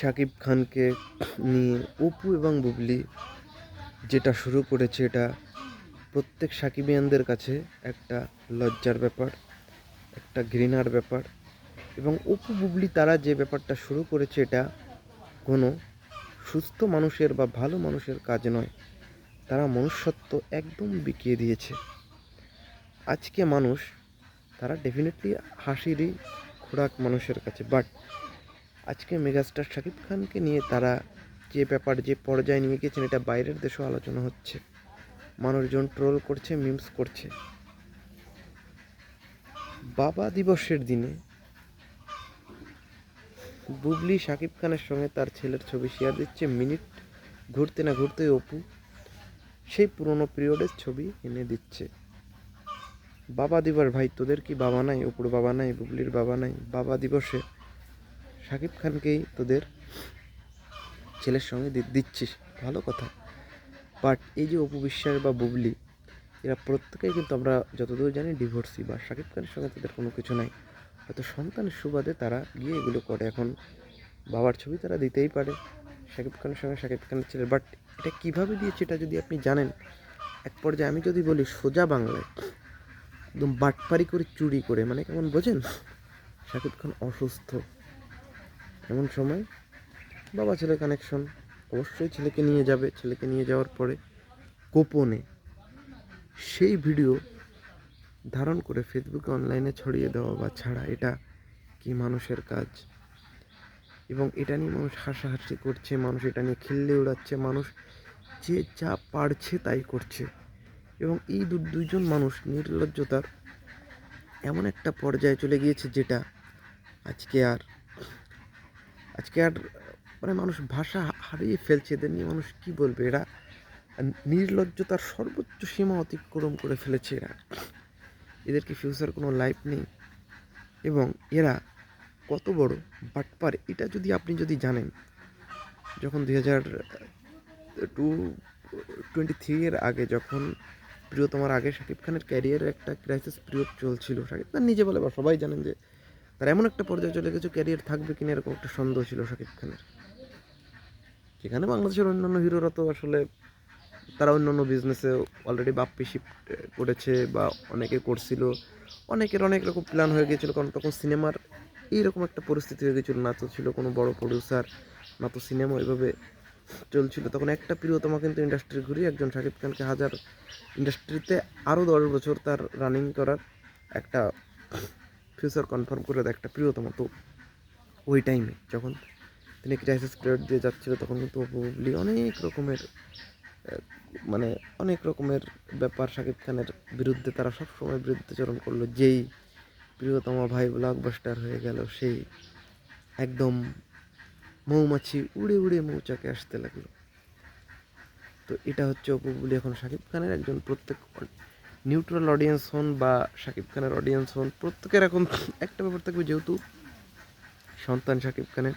শাকিব খানকে নিয়ে অপু এবং বুবলি যেটা শুরু করেছে এটা প্রত্যেক সাকিবিয়ানদের কাছে একটা লজ্জার ব্যাপার, একটা ঘৃণার ব্যাপার এবং অপু, বুবলি তারা যে ব্যাপারটা শুরু করেছে এটা কোনো সুস্থ মানুষের বা ভালো মানুষের কাজ নয়। তারা মনুষ্যত্ব একদম বিকিয়ে দিয়েছে। আজকে মানুষ, তারা ডেফিনেটলি হাসিরই খোরাক মানুষের কাছে বাট আজকে মেগাস্টার শাকিব খানকে নিয়ে তারা যে ব্যাপার, যে পর্যায়ে নিয়ে গেছেন, এটা বাইরের দেশেও আলোচনা হচ্ছে। মানুষজন ট্রোল করছে মিমস করছে। বাবা দিবসের দিনে বুবলি শাকিব খানের সঙ্গে তার ছেলের ছবি শেয়ার দিচ্ছে। মিনিট ঘুরতে না ঘুরতে অপু সেই পুরনো পিরিয়ডের ছবি এনে দিচ্ছে। বাবা দিবস, ভাই তোদের কি বাবা নাই? অপুর বাবা নাই? বুবলির বাবা নাই? বাবা দিবসে শাকিব খানকেই তোদের ছেলের সঙ্গে দিচ্ছিস। ভালো কথা। বাট এই যে অপু বিশ্বাস বা বুবলি, এরা প্রত্যেকেই কিন্তু আমরা যতদূর জানি ডিভোর্সি বা শাকিব খানের সঙ্গে তাদের কোনো কিছু নাই। হয়তো সন্তানের সুবাদে তারা গিয়ে এগুলো করে। এখন বাবার ছবি তারা দিতেই পারে শাকিব খানের সঙ্গে শাকিব খানের ছেলে বাট এটা কীভাবে দিয়েছে এটা যদি আপনি জানেন, এক পর্যায়ে আমি যদি বলি সোজা বাংলায়, একদম বাটপারি করে চুরি করে মানে কেমন বোঝেন? শাকিব খান অসুস্থ। এমন সময় বাবা ছেলে কানেকশন অবশ্যই ছেলেকে নিয়ে যাবে, ছেলেকে নিয়ে যাওয়ার পরে গোপনে সেই ভিডিও ধারণ করে ফেসবুকে অনলাইনে ছড়িয়ে দেওয়া বা ছাড়া, এটা কি মানুষের কাজ? এবং এটা নিয়ে মানুষ হাসাহাসি করছে, মানুষ এটা নিয়ে খিল্লি উড়াচ্ছে, মানুষ যে যা পারছে তাই করছে। এবং এই দু, দুইজন মানুষ নির্লজ্জতার এমন একটা পর্যায়ে চলে গিয়েছে যেটা আজকে আর আজকে আর মানে মানুষ ভাষা হারিয়ে ফেলছে, এদের নিয়ে মানুষ কি বলবে? এরা নির্লজ্জতার সর্বোচ্চ সীমা অতিক্রম করে ফেলেছে এরা। এদের কি ফিউচার কোনো লাইফ নেই? এবং এরা কত বড়? বাটপার এটা যদি আপনি যদি জানেন, যখন দুই হাজার টু টোয়েন্টি থ্রি এর আগে যখন প্রিয়তমার আগে শাকিব খানের ক্যারিয়ারের একটা ক্রাইসিস পিরিয়ড চলছিল, শাকিব খান নিজে বলে বা সবাই জানেন যে তার এমন একটা পর্যায়ে চলে গেছে ক্যারিয়ার থাকবে কিনা এরকম একটা সন্দেহ ছিল শাকিব খানের। যেখানে বাংলাদেশের অন্যান্য হিরোরা তো আসলে তারা অন্যান্য বিজনেসে অলরেডি বাপ্পি শিফট করেছে বা অনেকে করছিল। অনেকের অনেক রকম প্ল্যান হয়ে গিয়েছিল, কারণ তখন সিনেমার এইরকম একটা পরিস্থিতি হয়ে গেছিল না তো ছিল কোনো বড় প্রডিউসার না তো সিনেমা এভাবে চলছিল। তখন একটা প্রিয়তমা কিন্তু ইন্ডাস্ট্রি ঘুরিয়ে একজন শাকিব খানকে হাজার ইন্ডাস্ট্রিতে আরও দশ বছর তার রানিং করার একটা ফিউচার কনফার্ম করে দেয় একটা প্রিয়তম তো ওই টাইমে। যখন তিনি ক্রাইসিস পিরিয়ড দিয়ে যাচ্ছিল, তখন কিন্তু অপু বুবলি অনেক রকমের মানে অনেক রকমের ব্যাপার শাকিব খানের বিরুদ্ধে, তারা সবসময় বিরুদ্ধাচরণ করল। যেই প্রিয়তম ভাই ব্লকবাস্টার হয়ে গেল, সেই একদম মৌমাছি উড়ে উড়ে মৌচাকে আসতে লাগল। তো এটা হচ্ছে অপু বুবলি এখন শাকিব খানের একজন প্রত্যেক নিউট্রাল অডিয়েন্স হন বা শাকিব খানের অডিয়েন্স হন, প্রত্যেকের এখন একটা ব্যাপার থাকবে যেহেতু সন্তান শাকিব খানের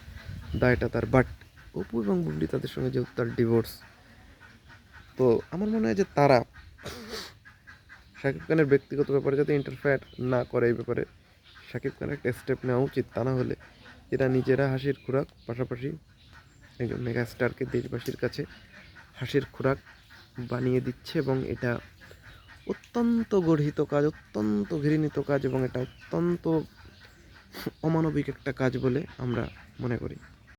দায়টা তার বাট অপু এবং বুবলি তাদের সঙ্গে যেহেতু তার ডিভোর্স তো আমার মনে হয় যে তারা শাকিব খানের ব্যক্তিগত ব্যাপারে যাতে ইন্টারফেয়ার না করে এই ব্যাপারে, শাকিব খানের একটা স্টেপ নেওয়া উচিত। তা না হলে এরা নিজেরা হাসির খোরাক, পাশাপাশি একজন মেগাস্টারকে দেশবাসীর কাছে হাসির খোরাক বানিয়ে দিচ্ছে এবং এটা অত্যন্ত গর্হিত কাজ, অত্যন্ত ঘৃণিত কাজ এবং এটা অত্যন্ত অমানবিক একটা কাজ বলে আমরা মনে করি।